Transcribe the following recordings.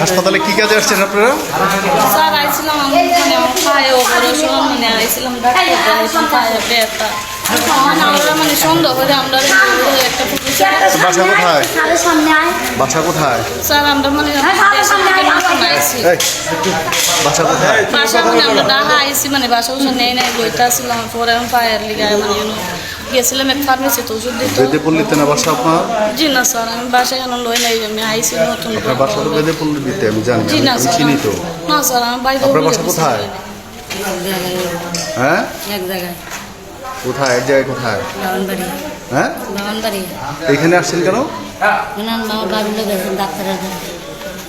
হাসপাতালে কি কাজে আসছেন আপনারা স্যার আইছিলাম আমি মানে পায়ে অপারেশন মানে আইছিলাম ডাক্তার দেখাইছিলাম পায়ে ব্যথা মানে আমরা মানে সন্দেহ করে আমরা একটা বাসা কোথায় সাড়ে সামনে আয় বাসা কোথায় স্যার আমরা মানে বাসা কোথায় বাসা মানে আমরা ডাহা আইছি মানে বাসা ওষুধ নেই নাই লইতে আসছিলাম পরে আমি পায়ের লিগায় মানে গেছিলাম এক ফার্মেসিতে ওষুধ দিত। বেদে পল্লীতে না বাসা আপনার? জি না স্যার আমি বাসায় এখন লই নাই আমি আইছি নতুন আপনার বাসা তো বেদে পল্লী দিতে আমি জানি জি না স্যার চিনি তো। না স্যার আমি বাইরে আপনার বাসা কোথায়? হ্যাঁ? এক জায়গায়। কোথায় এক জায়গায় কোথায়? বাগানবাড়ি। হ্যাঁ? বাগানবাড়ি। এখানে আসছেন কেন? বাড়ির গেছেন ডাক্তারের কাছে।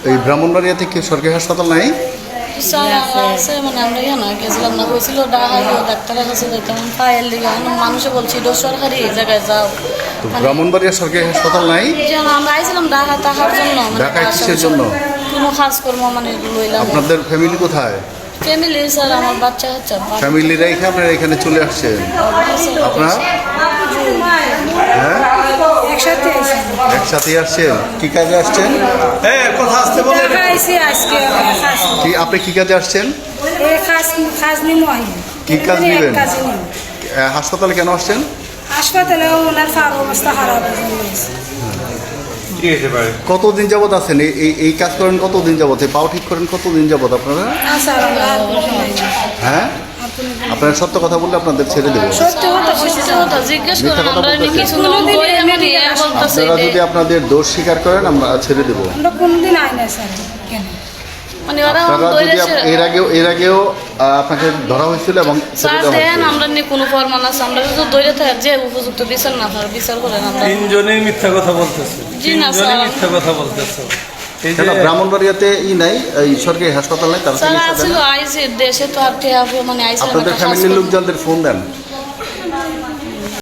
এই ব্রাহ্মণবাড়িয়া থেকে সরকারি হাসপাতাল নাই? আছে মানে আমরা কেন গেছিলাম না ডাক্তারের কাছে যেতাম পায়ের লিগে এখন মানুষে বলছি সরকারি জায়গায় যাও। তো ব্রাহ্মণবাড়িয়া সরকারি হাসপাতাল নাই? আমরা আইছিলাম ঢাকা টাকার জন্য মানে ঢাকায় কিসের জন্য? কোনো কাজ কর্ম মানে লইলাম আপনাদের ফ্যামিলি কোথায়? ফ্যামিলি স্যার আমার বাচ্চা হচ্ছে ফ্যামিলি রেখে আপনারা এখানে চলে আসছেন? আপনার? একসাথে আসছেন? কি কাজে আসছেন? টাকা আইসি আজকে খাস কি আপনি কি কাজে আসছেন? কি কাজ নিবেন? কাজ নিমো। আহ, হাসপাতালে কেন আসছেন? হাসপাতালে ওনার ফার অবস্থা খারাপ। হয়ে কতদিন যাবত আছেন? এই- এই কাজ করেন কতদিন যাবত এই পাও ঠিক করেন কতদিন যাবত আপনারা। হ্যাঁ? আপনারা সত্য কথা বললে আপনাদের ছেড়ে দেবো। আপনারা যদি আপনাদের দোষ স্বীকার করেন আমরা ছেড়ে দেবো। আমরা কোনদিন আই না স্যার কেন? মানে আপনারা যদি এর আগেও এর আগেও আপনাকে ধরা হয়েছিল এবং আমরা নিয়ে কোনো ফরমান আছে। আমরা যদি দৌড়ে থাকি যে উপযুক্ত বিচার না বিচার করেন আমরা। তিনজনেই মিথ্যা কথা বলতেছে। জি না, তিনজনেই মিথ্যা কথা বলতেছে। ব্রাহ্মণবাড়িয়াতে ই নাই এই সরকারি হাসপাতাল নাই তারা মানে আইসি আপনাদের ফ্যামিলির লোকজনদের ফোন দেন।